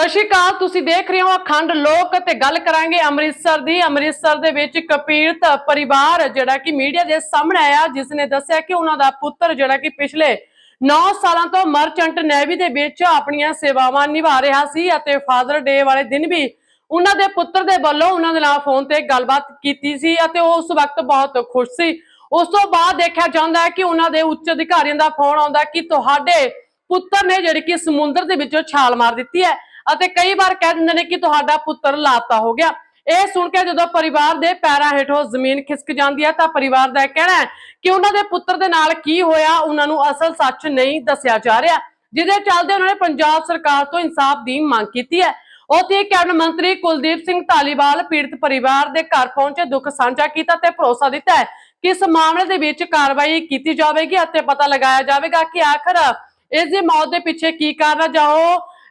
ਸਤਿ ਸ਼੍ਰੀ ਅਕਾਲ, ਤੁਸੀਂ ਦੇਖ ਰਹੇ ਹੋ ਅਖੰਡ ਲੋਕ ਤੇ ਗੱਲ ਕਰਾਂਗੇ ਅੰਮ੍ਰਿਤਸਰ ਦੀ। ਅੰਮ੍ਰਿਤਸਰ ਦੇ ਵਿੱਚ ਇੱਕ ਪਰਿਵਾਰ ਜਿਹੜਾ ਕਿ ਮੀਡੀਆ ਦੇ ਸਾਹਮਣੇ ਆਇਆ, ਜਿਸ ਨੇ ਦੱਸਿਆ ਕਿ ਉਹਨਾਂ ਦਾ ਪੁੱਤਰ ਜਿਹੜਾ ਕਿ ਪਿਛਲੇ 9 ਸਾਲਾਂ ਤੋਂ ਮਰਚੈਂਟ ਨੇਵੀ ਦੇ ਵਿੱਚ ਆਪਣੀਆਂ ਸੇਵਾਵਾਂ ਨਿਭਾ ਰਿਹਾ ਸੀ ਅਤੇ ਫਾਦਰ ਡੇ ਵਾਲੇ ਦਿਨ ਵੀ ਉਹਨਾਂ ਦੇ ਪੁੱਤਰ ਦੇ ਵੱਲੋਂ ਉਹਨਾਂ ਦੇ ਨਾਲ ਫੋਨ ਤੇ ਗੱਲਬਾਤ ਕੀਤੀ ਸੀ ਅਤੇ ਉਹ ਉਸ ਵਕਤ ਬਹੁਤ ਖੁਸ਼ ਸੀ। ਉਸ ਤੋਂ ਬਾਅਦ ਦੇਖਿਆ ਜਾਂਦਾ ਹੈ ਕਿ ਉਹਨਾਂ ਦੇ ਉੱਚ ਅਧਿਕਾਰੀਆਂ ਦਾ ਫੋਨ ਆਉਂਦਾ ਕਿ ਤੁਹਾਡੇ ਪੁੱਤਰ ਨੇ ਜਿਹੜੀ ਕਿ ਸਮੁੰਦਰ ਦੇ ਵਿੱਚੋਂ ਛਾਲ ਮਾਰ ਦਿੱਤੀ ਹੈ। ਅਤੇ ਕਈ ਵਾਰ ਕਹਿ ਦਿੰਦੇ ਨੇ ਕਿ ਤੁਹਾਡਾ ਪੁੱਤਰ ਲਾਪਤਾ ਹੋ ਗਿਆ। ਇਹ ਸੁਣ ਕੇ ਜਦੋਂ ਪਰਿਵਾਰ ਦੇ ਪੈਰਾਂ ਹੇਠੋਂ ਜ਼ਮੀਨ ਖਿਸਕ ਜਾਂਦੀ ਹੈ ਤਾਂ ਪਰਿਵਾਰ ਦਾ ਕਹਿਣਾ ਹੈ ਕਿ ਉਹਨਾਂ ਦੇ ਪੁੱਤਰ ਦੇ ਨਾਲ ਕੀ ਹੋਇਆ, ਉਹਨਾਂ ਨੂੰ ਅਸਲ ਸੱਚ ਨਹੀਂ ਦੱਸਿਆ ਜਾ ਰਿਹਾ, ਜਿਹਦੇ ਚੱਲਦੇ ਉਹਨਾਂ ਨੇ ਪੰਜਾਬ ਸਰਕਾਰ ਤੋਂ ਇਨਸਾਫ ਦੀ ਮੰਗ ਕੀਤੀ ਹੈ। ਉੱਥੇ ਕੈਬਨਿਟ ਮੰਤਰੀ ਕੁਲਦੀਪ ਸਿੰਘ ਧਾਲੀਵਾਲ ਪੀੜਤ ਪਰਿਵਾਰ ਦੇ ਘਰ ਪਹੁੰਚੇ, ਦੁੱਖ ਸਾਂਝਾ ਕੀਤਾ ਤੇ ਭਰੋਸਾ ਦਿੱਤਾ ਹੈ ਕਿ ਇਸ ਮਾਮਲੇ ਦੇ ਵਿੱਚ ਕਾਰਵਾਈ ਕੀਤੀ ਜਾਵੇਗੀ ਅਤੇ ਪਤਾ ਲਗਾਇਆ ਜਾਵੇਗਾ ਕਿ ਆਖਰ ਇਸ ਦੀ ਮੌਤ ਦੇ ਪਿੱਛੇ ਕੀ ਕਾਰਨ ਹੈ ਜਾਂ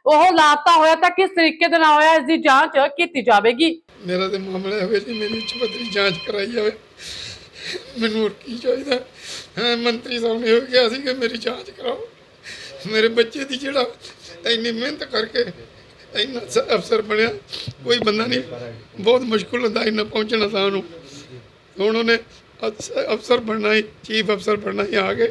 ਉਹ ਲਾਪਤਾ ਹੋਇਆ ਤਾਂ ਕਿਸ ਤਰੀਕੇ ਦੇ ਨਾਲ ਹੋਇਆ ਇਸ ਦੀ ਜਾਂਚ ਕੀਤੀ ਜਾਵੇਗੀ। ਮੇਰਾ ਤੇ ਮਾਮਲਾ ਹੋਵੇ ਜੀ, ਮੈਨੂੰ ਉੱਚ ਜਾਂਚ ਕਰਾਈ ਜਾਵੇ। ਮੈਨੂੰ ਹੋਰ ਕੀ ਚਾਹੀਦਾ? ਹਾਂ, ਮੰਤਰੀ ਸਾਹਿਬ ਨੇ ਹੋ ਗਿਆ ਸੀ ਕਿ ਮੇਰੀ ਜਾਂਚ ਕਰਾਓ। ਮੇਰੇ ਬੱਚੇ ਦੀ ਜਿਹੜਾ ਇੰਨੀ ਮਿਹਨਤ ਕਰਕੇ ਇੰਨਾ ਅਫਸਰ ਬਣਿਆ, ਕੋਈ ਬੰਦਾ ਨਹੀਂ। ਬਹੁਤ ਮੁਸ਼ਕਲ ਹੁੰਦਾ ਇੰਨਾ ਪਹੁੰਚਣਾ ਤਾਂ ਉਹਨੂੰ। ਹੁਣ ਉਹਨੇ ਅਫਸਰ ਬਣਨਾ ਹੀ, ਚੀਫ ਅਫਸਰ ਬਣਨਾ ਹੀ ਆ ਕੇ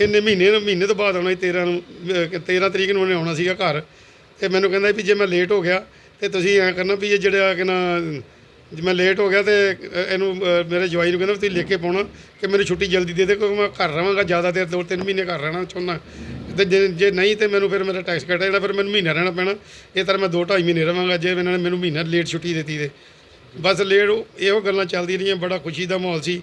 ਇਹਨੇ ਮਹੀਨੇ ਨੂੰ ਮਹੀਨੇ ਤੋਂ ਬਾਅਦ ਆਉਣਾ ਸੀ 13 ਨੂੰ, ਅਹ 13 ਤਰੀਕ ਨੂੰ ਉਹਨੇ ਆਉਣਾ ਸੀਗਾ ਘਰ। ਤੇ ਮੈਨੂੰ ਕਹਿੰਦਾ ਵੀ ਜੇ ਮੈਂ ਲੇਟ ਹੋ ਗਿਆ, ਤੇ ਤੁਸੀਂ ਐਂ ਕਰਨਾ ਵੀ ਇਹ ਜਿਹੜਾ ਕਿ ਨਾ, ਜੇ ਮੈਂ ਲੇਟ ਹੋ ਗਿਆ ਤੇ, ਅਹ ਇਹਨੂੰ, ਅਹ ਮੇਰੇ ਜਵਾਈ ਨੂੰ ਕਹਿੰਦਾ ਵੀ ਤੁਸੀਂ ਲਿਖ ਕੇ ਪਾਉਣਾ ਕਿ ਮੈਨੂੰ ਛੁੱਟੀ ਜਲਦੀ ਦੇ ਦੇ, ਕਿਉਂਕਿ ਮੈਂ ਘਰ ਰਵਾਂਗਾ ਜ਼ਿਆਦਾ ਦੇਰ, ਦੋ ਤਿੰਨ ਮਹੀਨੇ ਘਰ ਰਹਿਣਾ ਚਾਹੁੰਦਾ। ਤੇ ਜੇ ਜੇ ਨਹੀਂ ਤੇ ਮੈਨੂੰ ਫਿਰ ਮੇਰਾ ਟੈਕਸ ਕੱਟ ਜਿਹੜਾ, ਫਿਰ ਮੈਨੂੰ ਮਹੀਨਾ ਰਹਿਣਾ ਪੈਣਾ। ਇਹ ਤਰ੍ਹਾਂ ਮੈਂ ਦੋ ਢਾਈ ਮਹੀਨੇ ਰਵਾਂਗਾ ਜੇ ਇਹਨਾਂ ਨੇ ਮੈਨੂੰ ਮਹੀਨਾ ਲੇਟ ਛੁੱਟੀ ਦਿੱਤੀ ਤੇ। ਬਸ ਲੇਟ ਉਹ- ਇਹੋ ਗੱਲਾਂ ਚੱਲਦੀਆਂ ਰਹੀਆਂ, ਬੜਾ ਖੁਸ਼ੀ ਦਾ ਮਾਹੌਲ ਸੀ।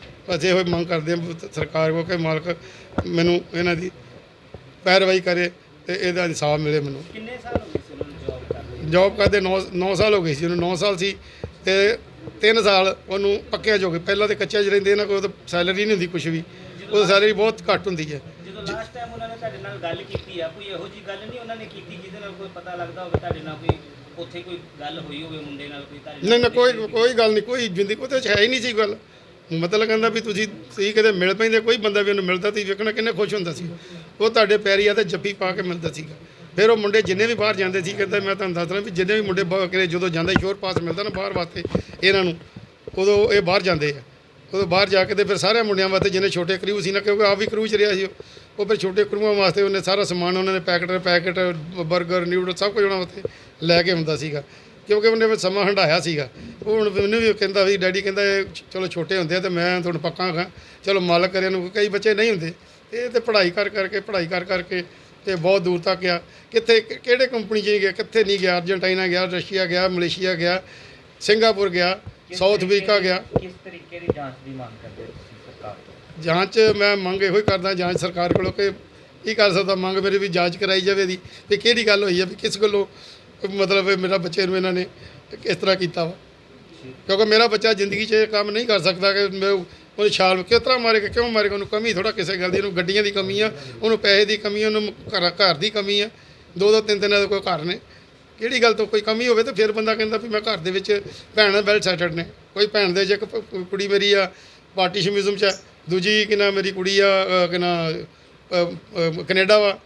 ਅਸੀਂ ਇਹੋ ਹੀ ਮੰਗ ਕਰਦੇ ਹਾਂ ਸਰਕਾਰ ਕੋਲ ਕਿ ਮਾਲਕ ਮੈਨੂੰ ਇਹਨਾਂ ਦੀ ਪੈਰਵਾਈ ਕਰੇ ਤੇ ਇਹਦਾ ਇਨਸਾਫ ਮਿਲੇ ਮੈਨੂੰ। ਕਿੰਨੇ ਸਾਲ ਹੋ ਗਏ ਸੀ ਉਹਨਾਂ ਨੂੰ ਜੌਬ ਕਰਦੇ ਜੌਬ ਕਰਦੇ 9 9 ਸਾਲ ਹੋ ਗਏ ਸੀ ਉਹਨੂੰ 9 ਸਾਲ ਸੀ ਤੇ 3 ਸਾਲ ਉਹਨੂੰ ਪੱਕਿਆ ਜੋ ਗਏ। ਪਹਿਲਾਂ ਤੇ ਕੱਚਾ 'ਚ ਰਹਿੰਦੇ ਇਹਨਾਂ ਕੋਲ ਤਾਂ ਸੈਲਰੀ ਨਹੀਂ ਹੁੰਦੀ ਕੁਝ ਵੀ। ਉਹ ਸੈਲਰੀ ਬਹੁਤ ਘੱਟ ਹੁੰਦੀ ਹੈ। ਜਦੋਂ ਲਾਸਟ ਟਾਈਮ ਉਹਨਾਂ ਨੇ ਤੁਹਾਡੇ ਨਾਲ ਗੱਲ ਕੀਤੀ ਆ ਕੋਈ ਇਹੋ ਜੀ ਗੱਲ ਨਹੀਂ ਉਹਨਾਂ ਨੇ ਕੀਤੀ ਜਿਹਦੇ ਨਾਲ ਕੋਈ ਪਤਾ ਲੱਗਦਾ ਹੋਵੇ ਤੁਹਾਡੇ ਨਾਲ ਕੋਈ ਉੱਥੇ ਕੋਈ ਗੱਲ ਹੋਈ ਹੋਵੇ ਮੁੰਡੇ ਨਾਲ ਕੋਈ ਤੁਹਾਡੇ ਨਹੀਂ ਨਾ ਕੋਈ ਕੋਈ ਗੱਲ ਨਹੀਂ ਕੋਈ ਜ਼ਿੰਦਗੀ ਉਹਦੇ ਵਿੱਚ ਹੈ ਹੀ ਨਹੀਂ ਸੀ ਗੱਲ। ਮਤਲਬ ਕਹਿੰਦਾ ਵੀ ਤੁਸੀਂ ਤੁਸੀਂ ਕਦੇ ਮਿਲ ਪੈਂਦੇ, ਕੋਈ ਬੰਦਾ ਵੀ ਉਹਨੂੰ ਮਿਲਦਾ, ਤੁਸੀਂ ਵੇਖਣਾ ਕਿੰਨੇ ਖੁਸ਼ ਹੁੰਦਾ ਸੀ। ਉਹ ਤੁਹਾਡੇ ਪੈਰੀ ਆ ਤੇ ਜੱਫੀ ਪਾ ਕੇ ਮਿਲਦਾ ਸੀਗਾ। ਫਿਰ ਉਹ ਮੁੰਡੇ ਜਿੰਨੇ ਵੀ ਬਾਹਰ ਜਾਂਦੇ ਸੀ, ਕਹਿੰਦਾ ਮੈਂ ਤੁਹਾਨੂੰ ਦੱਸ ਵੀ ਜਿੰਨੇ ਵੀ ਮੁੰਡੇ ਬਾਹਰ ਜਦੋਂ ਜਾਂਦੇ ਸ਼ੋਰ ਪਾਸ ਮਿਲਦਾ ਨਾ ਬਾਹਰ ਵਾਸਤੇ, ਇਹਨਾਂ ਨੂੰ, ਉਦੋਂ ਇਹ ਬਾਹਰ ਜਾਂਦੇ ਆ। ਉਦੋਂ ਬਾਹਰ ਜਾ ਕੇ ਤੇ ਫਿਰ ਸਾਰੇ ਮੁੰਡਿਆਂ ਵਾਸਤੇ ਜਿੰਨੇ ਛੋਟੇ ਕਰੂ ਸੀ ਨਾ, ਕਿਉਂਕਿ ਆਪ ਵੀ ਕਰੂ ਚ ਰਿਹਾ ਸੀ ਉਹ। ਉਹ ਫਿਰ ਛੋਟੇ ਕਰੂਆਂ ਵਾਸਤੇ ਉਹਨੇ ਸਾਰਾ ਸਮਾਨ, ਉਹਨਾਂ ਨੇ ਪੈਕਟ ਪੈਕਟ 버ਗਰ ਨਿਊਡਲ ਸਭ ਕੁਝ ਉਹਨਾਂ ਵਾਸਤੇ ਲੈ ਕੇ ਹੁੰਦਾ ਸੀਗਾ। ਕਿਉਂਕਿ ਉਹਨੇ ਫਿਰ ਸਮਾਂ ਹੰਡਾਇਆ ਸੀਗਾ। ਉਹ ਹੁਣ ਮੈਨੂੰ ਵੀ ਕਹਿੰਦਾ ਵੀ ਡੈਡੀ ਕਹਿੰਦਾ ਇਹ ਚਲੋ ਛੋਟੇ ਹੁੰਦੇ ਆ ਤੇ ਮੈਂ ਤੁਹਾਨੂੰ ਪੱਕਾ ਖਾਂ ਚਲੋ ਮਾਲਕ ਕਰੇ ਨੂੰ ਕਈ ਬੱਚੇ ਨਹੀਂ ਹੁੰਦੇ। ਇਹ ਤੇ ਪੜ੍ਹਾਈ ਕਰ ਕਰਕੇ ਪੜ੍ਹਾਈ ਕਰ ਕਰਕੇ ਤੇ ਬਹੁਤ ਦੂਰ ਤੱਕ ਗਿਆ। ਕਿੱਥੇ ਕਿਹੜੇ ਕੰਪਨੀ 'ਚ ਨਹੀਂ ਗਿਆ? ਕਿੱਥੇ ਨਹੀਂ ਗਿਆ? ਅਰਜਨਟਾਈਨਾ ਗਿਆ ਰਸ਼ੀਆ ਗਿਆ ਮਲੇਸ਼ੀਆ ਗਿਆ ਸਿੰਗਾਪੁਰ ਗਿਆ ਸਾਊਥ ਅਫਰੀਕਾ ਗਿਆ। ਕਿਸ ਤਰੀਕੇ ਦੀ ਜਾਂਚ ਦੀ ਮੰਗ ਕਰਦੇ ਤੁਸੀਂ ਸਰਕਾਰ ਤੋਂ? ਜਾਂਚ ਮੈਂ ਮੰਗ ਇਹੋ ਹੀ ਕਰਦਾ ਜਾਂਚ ਸਰਕਾਰ ਕੋਲੋਂ ਕਿ ਕੀ ਕਰ ਸਕਦਾ? ਮੰਗ ਮੇਰੀ ਵੀ ਜਾਂਚ ਕਰਾਈ ਜਾਵੇ ਦੀ ਵੀ ਕਿਹੜੀ ਗੱਲ ਹੋਈ ਹੈ ਵੀ ਕਿਸ ਗੱਲੋਂ ਮਤਲਬ ਇਹ ਮੇਰਾ ਬੱਚੇ ਨੂੰ ਇਹਨਾਂ ਨੇ ਇਸ ਤਰ੍ਹਾਂ ਕੀਤਾ ਵਾ। ਕਿਉਂਕਿ ਮੇਰਾ ਬੱਚਾ ਜ਼ਿੰਦਗੀ 'ਚ ਇਹ ਕੰਮ ਨਹੀਂ ਕਰ ਸਕਦਾ ਕਿ ਮੈਂ ਉਹਨੂੰ ਛਾਲ ਕਿਸ ਤਰ੍ਹਾਂ ਮਾਰੇਗਾ ਕਿਉਂ ਮਾਰੇਗਾ ਉਹਨੂੰ ਕਮੀ ਥੋੜਾ ਕਿਸੇ ਗੱਲ ਦੀ ਉਹਨੂੰ ਗੱਡੀਆਂ ਦੀ ਕਮੀ ਆ ਉਹਨੂੰ ਪੈਸੇ ਦੀ ਕਮੀ ਉਹਨੂੰ ਘਰ ਘਰ ਦੀ ਕਮੀ ਆ। ਦੋ ਦੋ ਤਿੰਨ ਤਿੰਨ ਦੇ ਕੋਈ ਘਰ ਨੇ। ਕਿਹੜੀ ਗੱਲ ਤੋਂ ਕੋਈ ਕਮੀ ਹੋਵੇ ਤਾਂ ਫਿਰ ਬੰਦਾ ਕਹਿੰਦਾ ਵੀ ਮੈਂ ਘਰ ਦੇ ਵਿੱਚ ਭੈਣਾਂ ਵੈਲ ਸੈਟਲਡ ਨੇ। ਕੋਈ ਭੈਣ ਦੇ ਜੇ ਇੱਕ ਕੁੜੀ ਮੇਰੀ ਆ ਪਾਰਟੀਸ਼ਨਿਜ਼ਮ ਚ ਹੈ, ਦੂਜੀ ਕਿ ਨਾ ਮੇਰੀ ਕੁੜੀ ਆ ਅ, ਕਿ ਨਾ ਅ, ਕੈਨੇਡਾ ਵਾ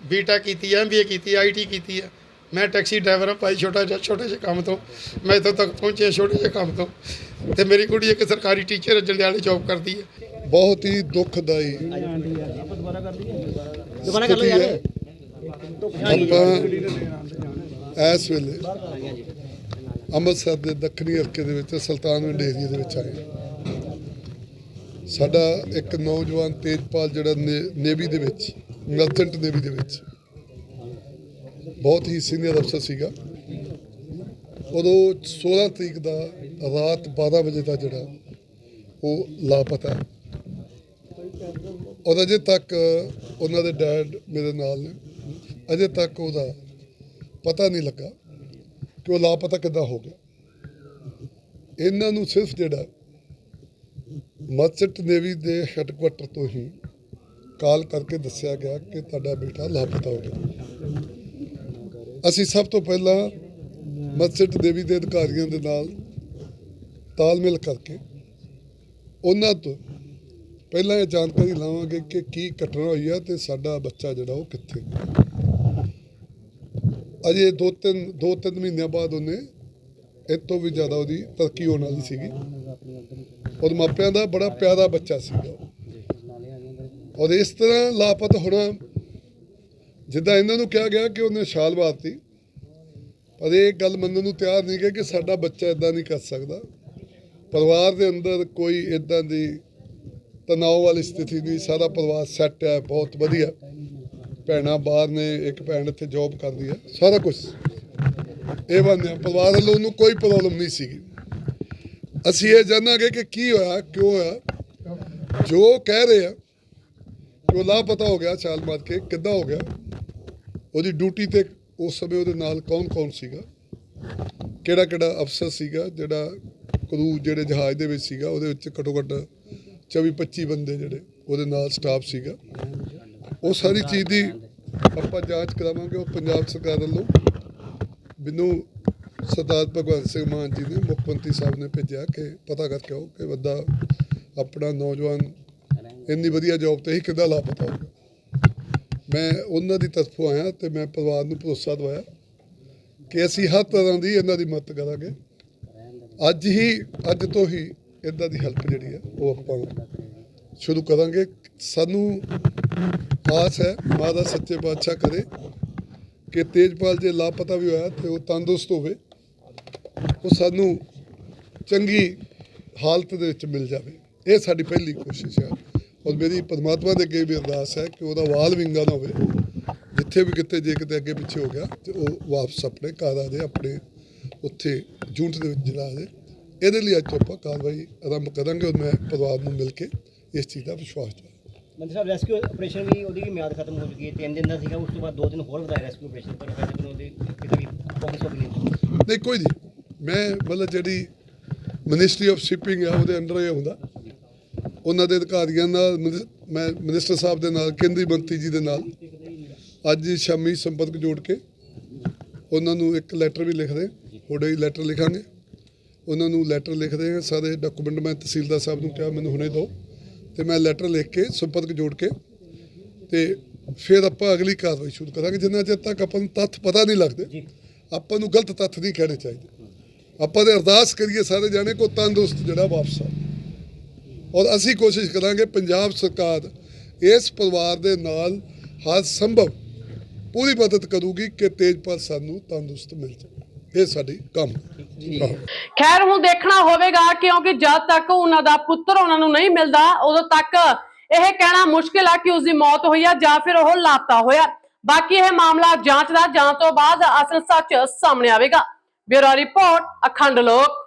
ਬੀਟੈਕ ਕੀਤੀ ਹੈ ਐਮਬੀਏ ਕੀਤੀ ਹੈ ਆਈਟੀ ਕੀਤੀ ਆ। ਮੈਂ ਟੈਕਸੀ ਡਰਾਈਵਰ ਹਾਂ ਭਾਈ ਛੋਟਾ ਜਿਹਾ ਛੋਟੇ ਜਿਹੇ ਕੰਮ ਤੋਂ। ਮੈਂ ਇੱਥੋਂ ਤੱਕ ਪਹੁੰਚਿਆ ਛੋਟੇ ਜਿਹੇ ਕੰਮ ਤੋਂ। ਤੇ ਮੇਰੀ ਕੁੜੀ ਇੱਕ ਸਰਕਾਰੀ ਟੀਚਰ ਜੰਡਿਆਲੇ ਜੌਬ ਕਰਦੀ ਹੈ। ਬਹੁਤ ਹੀ ਦੁਖਦਾਈ। ਦੁਬਾਰਾ ਕਰ ਲਓ ਯਾਰ। ਆਪਾਂ ਇਸ ਵੇਲੇ ਅੰਮ੍ਰਿਤਸਰ ਦੇ ਦੱਖਣੀ ਹਲਕੇ ਦੇ ਵਿੱਚ ਸੁਲਤਾਨਵਿੰਡ ਏਰੀਆ ਦੇ ਵਿੱਚ ਆਏ। ਸਾਡਾ ਇੱਕ ਨੌਜਵਾਨ ਤੇਜਪਾਲ ਜਿਹੜਾ ਨੇਵੀ ਦੇ ਵਿੱਚ ਮਰਚੈਂਟ ਨੇਵੀ ਦੇ ਵਿੱਚ ਬਹੁਤ ਹੀ ਸੀਨੀਅਰ ਅਫਸਰ ਸੀਗਾ। ਉਦੋਂ 16 ਤਰੀਕ ਦਾ ਰਾਤ 12 ਵਜੇ ਦਾ ਜਿਹੜਾ ਉਹ ਲਾਪਤਾ। ਹੈ ਔਰ ਅਜੇ ਤੱਕ ਉਹਨਾਂ ਦੇ ਡੈਡ ਮੇਰੇ ਨਾਲ ਨੇ। ਅਜੇ ਤੱਕ ਉਹਦਾ ਪਤਾ ਨਹੀਂ ਲੱਗਾ ਕਿ ਉਹ ਲਾਪਤਾ ਕਿੱਦਾਂ ਹੋ ਗਿਆ। ਇਹਨਾਂ ਨੂੰ ਸਿਰਫ ਜਿਹੜਾ ਮਰਚੈਂਟ ਨੇਵੀ ਦੇ ਹੈੱਡਕੁਆਟਰ ਤੋਂ ਹੀ ਕਾਲ ਕਰਕੇ ਦੱਸਿਆ ਗਿਆ ਕਿ ਤੁਹਾਡਾ ਬੇਟਾ ਲਾਪਤਾ ਹੋ ਗਿਆ। ਅਸੀਂ ਸਭ ਤੋਂ ਪਹਿਲਾਂ ਮਰਚੈਂਟ ਦੇਵੀ ਦੇ ਅਧਿਕਾਰੀਆਂ ਦੇ ਨਾਲ ਤਾਲਮੇਲ ਕਰਕੇ ਉਹਨਾਂ ਤੋਂ ਪਹਿਲਾਂ ਇਹ ਜਾਣਕਾਰੀ ਲਵਾਂਗੇ ਕਿ ਕੀ ਘਟਨਾ ਹੋਈ ਆ ਤੇ ਸਾਡਾ ਬੱਚਾ ਜਿਹੜਾ ਉਹ ਕਿੱਥੇ ਅਜੇ ਦੋ ਤਿੰਨ ਦੋ ਤਿੰਨ ਮਹੀਨਿਆਂ ਬਾਅਦ ਉਹਨੇ ਇਹ ਤੋਂ ਵੀ ਜ਼ਿਆਦਾ ਉਹਦੀ ਤਰੱਕੀ ਹੋਣ ਵਾਲੀ ਸੀਗੀ। ਔਰ ਮਾਪਿਆਂ ਦਾ ਬੜਾ ਪਿਆਰਾ ਬੱਚਾ ਸੀਗਾ ਔਰ ਇਸ ਤਰ੍ਹਾਂ ਲਾਪਤ ਹੋਣਾ ਜਿੱਦਾਂ ਇਹਨਾਂ ਨੂੰ ਕਿਹਾ ਗਿਆ ਕਿ ਉਹਨੇ ਛਾਲ ਮਾਰਤੀ, ਪਰ ਇਹ ਗੱਲ ਮੰਨਣ ਨੂੰ ਤਿਆਰ ਨਹੀਂ ਗਏ ਕਿ ਸਾਡਾ ਬੱਚਾ ਇਦਾਂ ਨਹੀਂ ਕਰ ਸਕਦਾ। ਪਰਿਵਾਰ ਦੇ ਅੰਦਰ ਕੋਈ ਇਦਾਂ ਦੀ ਤਣਾਅ ਵਾਲੀ ਸਥਿਤੀ ਨਹੀਂ, ਸਾਰਾ ਪਰਿਵਾਰ ਸੈੱਟ ਹੈ, ਬਹੁਤ ਵਧੀਆ। ਭੈਣਾਂ ਬਾਹਰ ਨੇ, ਇੱਕ ਭੈਣ ਇੱਥੇ ਜੌਬ ਕਰਦੀ ਹੈ, ਸਾਰਾ ਕੁਝ ਇਹ ਬੰਦੇ ਪਰਿਵਾਰ ਵੱਲੋਂ ਉਹਨੂੰ ਕੋਈ ਪ੍ਰੋਬਲਮ ਨਹੀਂ ਸੀਗੀ। ਅਸੀਂ ਇਹ ਜਾਣਾਂਗੇ ਕਿ ਕੀ ਹੋਇਆ, ਕਿਉਂ ਹੋਇਆ। ਜੋ ਕਹਿ ਰਹੇ ਆ ਕਿ ਉਹ ਲਾਪਤਾ ਹੋ ਗਿਆ, ਛਾਲ ਮਾਰ ਕੇ, ਕਿੱਦਾਂ ਹੋ ਗਿਆ। ਉਹਦੀ ਡਿਊਟੀ ਤੇ ਉਸ ਸਮੇਂ ਉਹਦੇ ਨਾਲ ਕੌਣ ਕੌਣ ਸੀਗਾ? ਕਿਹੜਾ ਕਿਹੜਾ ਅਫਸਰ ਸੀਗਾ ਜਿਹੜਾ ਕਰੂ ਜਿਹੜੇ ਜਹਾਜ਼ ਦੇ ਵਿੱਚ ਸੀਗਾ, ਉਹਦੇ ਵਿੱਚ ਘੱਟੋ ਘੱਟ 24 25 ਬੰਦੇ ਜਿਹੜੇ ਉਹਦੇ ਨਾਲ ਸਟਾਫ ਸੀਗਾ। ਉਹ ਸਾਰੀ ਚੀਜ਼ ਦੀ ਆਪਾਂ ਜਾਂਚ ਕਰਾਵਾਂਗੇ, ਉਹ ਪੰਜਾਬ ਸਰਕਾਰ ਵੱਲੋਂ। ਮੈਨੂੰ ਸਰਦਾਰ ਭਗਵੰਤ ਸਿੰਘ ਮਾਨ ਜੀ ਨੇ, ਮੁੱਖ ਮੰਤਰੀ ਸਾਹਿਬ ਨੇ ਭੇਜਿਆ ਕਿ ਪਤਾ ਕਰਕੇ ਆਓ ਕਿ ਬੰਦਾ ਆਪਣਾ ਨੌਜਵਾਨ ਇੰਨੀ ਵਧੀਆ ਜੌਬ ਤੇ ਹੀ ਕਿੱਦਾਂ ਲਾਪਤਾ ਹੋ ਮੈਂ ਉਹਨਾਂ ਦੀ ਤਰਫੋਂ ਆਇਆ ਤੇ ਮੈਂ ਪਰਿਵਾਰ ਨੂੰ ਭਰੋਸਾ ਦਵਾਇਆ ਕਿ ਅਸੀਂ ਹਰ ਤਰ੍ਹਾਂ ਦੀ ਇਹਨਾਂ ਦੀ ਮਦਦ ਕਰਾਂਗੇ। ਅੱਜ ਹੀ, ਅੱਜ ਤੋਂ ਹੀ ਇਦਾਂ ਦੀ ਹੈਲਪ ਜਿਹੜੀ ਹੈ, ਉਹ ਆਪਾਂ ਸ਼ੁਰੂ ਕਰਾਂਗੇ। ਸਾਨੂੰ ਆਸ ਹੈ ਮਾਂ ਸੱਚੇ ਪਾਤਸ਼ਾਹ ਕਰੇ ਕਿ ਤੇਜਪਾਲ ਜੇ ਲਾਪਤਾ ਵੀ ਹੋਇਆ ਤੇ ਉਹ ਤੰਦਰੁਸਤ ਹੋਵੇ, ਉਹ ਸਾਨੂੰ ਚੰਗੀ ਹਾਲਤ ਦੇ ਵਿੱਚ ਮਿਲ ਜਾਵੇ। ਇਹ ਸਾਡੀ ਪਹਿਲੀ ਕੋਸ਼ਿਸ਼ ਹੈ। ਔਰ ਮੇਰੀ ਪਰਮਾਤਮਾ ਦੇ ਅੱਗੇ ਵੀ ਅਰਦਾਸ ਹੈ ਕਿ ਉਹਦਾ ਵਾਲ ਵਿੰਗਾ ਨਾ ਹੋਵੇ। ਜਿੱਥੇ ਵੀ ਕਿਤੇ ਜੇ ਕਿਤੇ ਅੱਗੇ ਪਿੱਛੇ ਹੋ ਗਿਆ ਤੇ ਉਹ ਵਾਪਸ ਆਪਣੇ ਘਰ ਆ ਜਾਏ ਆਪਣੇ ਉੱਥੇ ਜੂਨਟ ਦੇ ਵਿੱਚ ਜਲਾ ਦੇ ਇਹਦੇ ਲਈ ਅੱਜ ਆਪਾਂ ਕਾਰਵਾਈ ਆਰੰਭ ਕਰਾਂਗੇ ਔਰ ਮੈਂ ਪਰਿਵਾਰ ਨੂੰ ਮਿਲ ਕੇ ਇਸ ਚੀਜ਼ ਦਾ ਵਿਸ਼ਵਾਸ ਦਿਵਾਇਆ ਮੰਤਰੀ ਸਾਹਿਬ ਰੈਸਕਿਊ ਆਪਰੇਸ਼ਨ ਵੀ ਉਹਦੀ ਵੀ ਮਿਆਦ ਖਤਮ ਹੋ ਚੁੱਕੀ ਹੈ ਤਿੰਨ ਦਿਨ ਦਾ ਸੀਗਾ ਉਸ ਤੋਂ ਬਾਅਦ ਦੋ ਦਿਨ ਹੋਰ ਵਧਾਇਆ ਰੈਸਕਿਊ ਆਪਰੇਸ਼ਨ ਪਰ ਵੈਸੇ ਵੀ ਉਹਦੇ ਕਿਤੇ ਵੀ ਫੋਕਸ ਹੋ ਗਈ ਨਹੀਂ। ਕੋਈ ਨਹੀਂ। ਮੈਂ ਮਤਲਬ ਜਿਹੜੀ ਮਿਨਿਸਟਰੀ ਆਫ ਸ਼ਿਪਿੰਗ ਹੈ ਉਹਦੇ ਅੰਡਰ ਇਹ ਹੁੰਦਾ। ਉਹਨਾਂ ਦੇ ਅਧਿਕਾਰੀਆਂ ਨਾਲ ਮੈਂ ਮਿਨਿਸਟਰ ਸਾਹਿਬ ਦੇ ਨਾਲ ਕੇਂਦਰੀ ਮੰਤਰੀ ਜੀ ਦੇ ਨਾਲ ਅੱਜ ਸ਼ਾਮੀ ਸੰਪਰਕ ਜੋੜ ਕੇ ਉਹਨਾਂ ਨੂੰ ਇੱਕ ਲੈਟਰ ਵੀ ਲਿਖਦੇ ਥੋੜੇ ਹੀ ਲੈਟਰ ਲਿਖਾਂਗੇ। ਉਹਨਾਂ ਨੂੰ ਲੈਟਰ ਲਿਖਦੇ ਹਾਂ ਸਾਰੇ ਡਾਕੂਮੈਂਟ ਮੈਂ ਤਹਿਸੀਲਦਾਰ ਸਾਹਿਬ ਨੂੰ ਕਿਹਾ ਮੈਨੂੰ ਹੁਣੇ ਦਿਓ ਤੇ ਮੈਂ ਲੈਟਰ ਲਿਖ ਕੇ ਸੰਪਰਕ ਜੋੜ ਕੇ ਤੇ ਫਿਰ ਆਪਾਂ ਅਗਲੀ ਕਾਰਵਾਈ ਸ਼ੁਰੂ ਕਰਾਂਗੇ। ਜਿੰਨਾ ਚਿਰ ਤੱਕ ਆਪਾਂ ਨੂੰ ਤੱਥ ਪਤਾ ਨਹੀਂ ਲੱਗਦੇ ਆਪਾਂ ਨੂੰ ਗਲਤ ਤੱਥ ਨਹੀਂ ਕਹਿਣੇ ਚਾਹੀਦੇ। ਆਪਾਂ ਦੇ ਅਰਦਾਸ ਕਰੀਏ ਸਾਰੇ ਜਾਣੇ ਕੋ ਤੰਦਰੁਸਤ ਜਿਹੜਾ ਵਾਪਸ ਆ ਔਰ ਅਸੀਂ ਕੋਸ਼ਿਸ਼ ਕਰਾਂਗੇ ਪੰਜਾਬ ਸਰਕਾਰ ਇਸ ਪਰਿਵਾਰ ਦੇ ਨਾਲ ਹਰ ਸੰਭਵ ਪੂਰੀ ਮਦਦ ਕਰੂਗੀ ਕਿ ਤੇਜਪਾਲ ਸਾਨੂੰ ਤੰਦਰੁਸਤ ਮਿਲ ਜਾਵੇ। ਇਹ ਸਾਡੀ ਕੰਮ। ਖੈਰ ਹੁਣ ਦੇਖਣਾ ਹੋਵੇਗਾ ਕਿਉਂਕਿ ਜਦ ਤੱਕ ਉਹਨਾਂ ਦਾ ਪੁੱਤਰ ਉਹਨਾਂ ਨੂੰ ਨਹੀਂ ਮਿਲਦਾ ਉਦੋਂ ਤੱਕ ਇਹ ਕਹਿਣਾ ਮੁਸ਼ਕਿਲ ਆ ਕਿ ਉਸ ਦੀ ਮੌਤ ਹੋਈ ਆ ਜਾਂ ਫਿਰ ਉਹ ਲਾਪਤਾ ਹੋਇਆ। ਬਾਕੀ ਇਹ ਮਾਮਲਾ ਜਾਂਚ ਦਾ ਜਾਂਚ ਤੋਂ ਬਾਅਦ ਅਸਲ ਸੱਚ ਸਾਹਮਣੇ ਆਵੇਗਾ। ਬਿਊਰੋ ਰਿਪੋਰਟ ਅਖੰਡ ਲੋਕ।